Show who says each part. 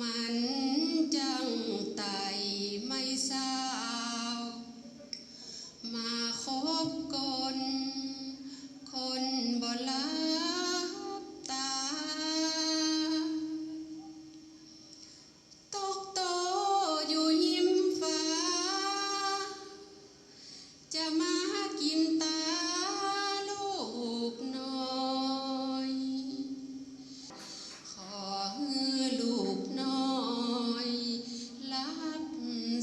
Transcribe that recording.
Speaker 1: มันจังไตไม่เศร้ามาคบกน